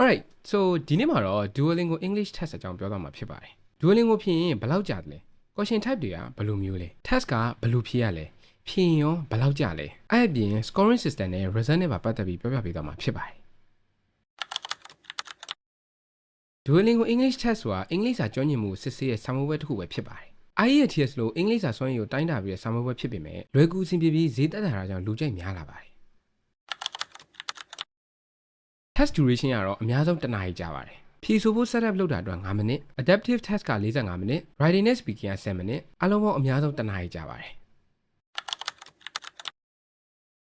Alright so ဒီနေ့မှာတော့ Duolingo English test အကြောင်းပြောသွားမှာဖြစ်ပါတယ် Duolingo ဖြည့်ရင်ဘယ်လောက်ကြာတယ်လဲ question type တွေကဘယ်လိုမျိုးလဲ test ကဘယ်လိုဖြည့်ရလဲဖြည့်ရင်ရောဘယ်လောက်ကြာလဲအဲ့အပြင် scoring system နဲ့ result နဲ့ပါပတ်သက်ပြီးပြောပြပေးသွားမှာဖြစ်ပါတယ် Duolingo English test ဆိုတာအင်္ဂလိပ်စာကျွမ်းကျင်မှုစစ်ဆေးရဲ့စာမေးပွဲတစ်ခုပဲဖြစ်ပါတယ် IELTS လို့အင်္ဂလိပ်စာစွမ်းရည်ကိုတိုင်းတာပြီးတဲ့စာမေးပွဲဖြစ်ပေမဲ့လွယ်ကူအဆင်ပြေပြီးဈေးသက်သာတာကြောင့်လူကြိုက်များလာပါတယ် test duration ကတော့အများဆုံးတစ်နာရီကြာပါတယ်ဖြည့်ဆို့ဖို့ setup လုပ်တာအတွက်9မိနစ် adaptive test က45မိနစ် writing နဲ့ speaking က7မိနစ်အလုံးပေါင်းအများဆုံးတစ်နာရီကြာပါတယ်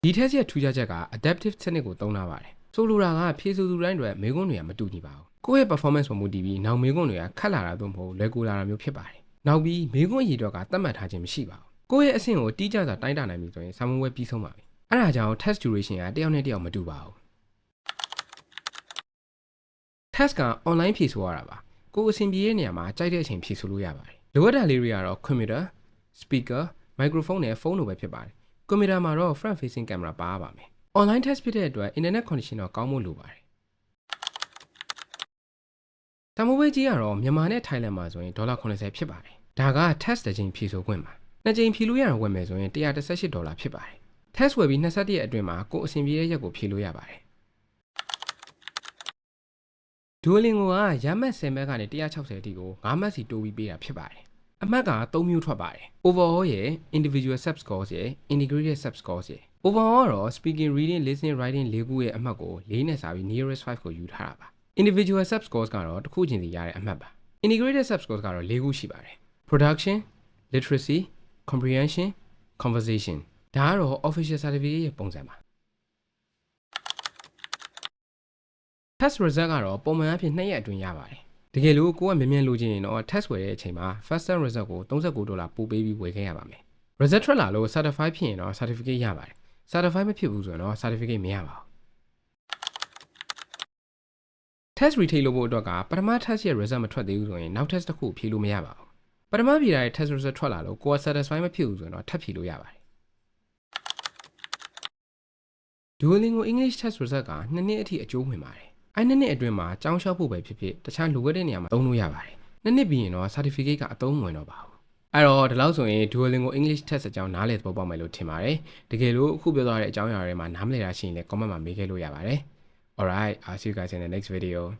ဒီ test ရဲ့ထူးခြားချက်က adaptive စနစ်ကိုသုံးထားပါတယ်ဆိုလိုတာကဖြည့်ဆို့သူတိုင်းတွေမေးခွန်းတွေကမတူညီပါဘူးကိုယ့်ရဲ့ performance ပေါ်မူတည်ပြီးနောက်မေးခွန်းတွေကခက်လာတာတော့မဟုတ်လွယ်ကူလာတာမျိုးဖြစ်ပါတယ်နောက်ပြီးမေးခွန်းရည်တော့ကသတ်မှတ်ထားခြင်းမရှိပါဘူးကိုယ့်ရဲ့အဆင့်ကိုတိကျစွာတိုင်းတာနိုင်ပြီဆိုရင်စာမေးပွဲပြီးဆုံးပါပြီအဲ့ဒါကြောင့် test duration ကတစ်ယောက်နဲ့တစ်ယောက်မတူပါဘူး test က online ဖြေဆိုရတာပါကိုယ်အဆင်ပြေတဲ့နေရာမှာကြိုက်တဲ့အချိန်ဖြေဆိုလို့ရပါတယ်လိုအပ်တာလေးတွေကတော့ computer speaker microphone နဲ့ဖုန်းလိုပဲဖြစ်ပါတယ် computer မှာတော့ front facing camera ပါရပါမယ် online test ဖြစ်တဲ့အတွက် internet connection တော့ကောင်းဖို့လိုပါတယ်တမဝဲကြီးကတော့မြန်မာနဲ့ Thailand မှာဆိုရင်ဒေါ်လာ80ဖြစ်ပါတယ်ဒါက test တစ်ချိန်ဖြေဆိုခွင့်ပါနှစ်ချိန်ဖြေလို့ရအောင်ဝယ်မယ်ဆိုရင်118ဒေါ်လာဖြစ်ပါတယ် test ဝယ်ပြီး21ရက်အတွင်းမှာကိုယ်အဆင်ပြေတဲ့ရက်ကိုဖြေလို့ရပါတယ် Duolingo ကရမှတ်10မှတ်ကနေ160အထိကို9မှတ်စီတိုးပြီးပေးတာဖြစ်ပါတယ်။အမှတ်က3မျိုးထွက်ပါတယ်။ Overall ရယ် Individual Sub Scores ရယ် Integrated Sub Scores ရယ် Overall ကတော့ Speaking, Reading, Listening, Writing ၄ခုရဲ့အမှတ်ကို၄နဲ့စာပြီး Nearest 5ကိုယူထားတာပါ။ Individual Sub Scores ကတော့တစ်ခုချင်းစီရတဲ့အမှတ်ပါ။ Integrated Sub Scores ကတော့၄ခုရှိပါတယ်။ Production, Literacy, Comprehension, Conversation ဒါကတော့ Official Certificate ရဲ့ပုံစံပါ။ test result ကတော့ပုံမှန်အဖြစ်2ရက်အတွင်းရပါတယ်။တကယ်လို့ကိုကမြန်မြန်လိုချင်ရင်တော့ test ဝယ်တဲ့အချိန်မှာ faster result ကို39ဒေါ်လာပို့ပေးပြီးဝယ်ခဲ့ရပါမယ်။ result ထွက်လာလို့ certified ဖြစ်ရင်တော့ certificate ရပါတယ်။ certified မဖြစ်ဘူးဆိုရင်တော့ certificate မရပါဘူး။ test retake လုပ်ဖို့အတွက်ကပထမ test ရဲ့ result မထွက်သေးဘူးဆိုရင်နောက် test တစ်ခုဖြေလို့မရပါဘူး။ပထမဖြေတာရဲ့ test result ထွက်လာလို့ကိုက satisfied မဖြစ်ဘူးဆိုရင်တော့ထပ်ဖြေလို့ရပါတယ်။ Duolingo English test result က2နှစ်အထိအကျိုးဝင်ပါတယ်။ အဲ2နှစ်အတွင်းမှာကျောင်းလျှောက်ဖို့ပဲဖြစ်ဖြစ်တခြားလိုအပ်တဲ့နေရာမှာသုံးလို့ရပါတယ်။2နှစ်ပြီးရင်တော့ certificate ကအသုံးမဝင်တော့ပါဘူး။အဲ့တော့ဒီလောက်ဆိုရင် Duolingo English test အကြောင်းနားလည်သဘောပေါက်မယ်လို့ထင်ပါတယ်။တကယ်လို့အခုပြောသွားတဲ့အကြောင်းအရာတွေမှာနားမလည်တာရှိရင်လည်း comment မှာမေးခဲ့လို့ရပါတယ်။ Alright, I'll see you guys in the next video.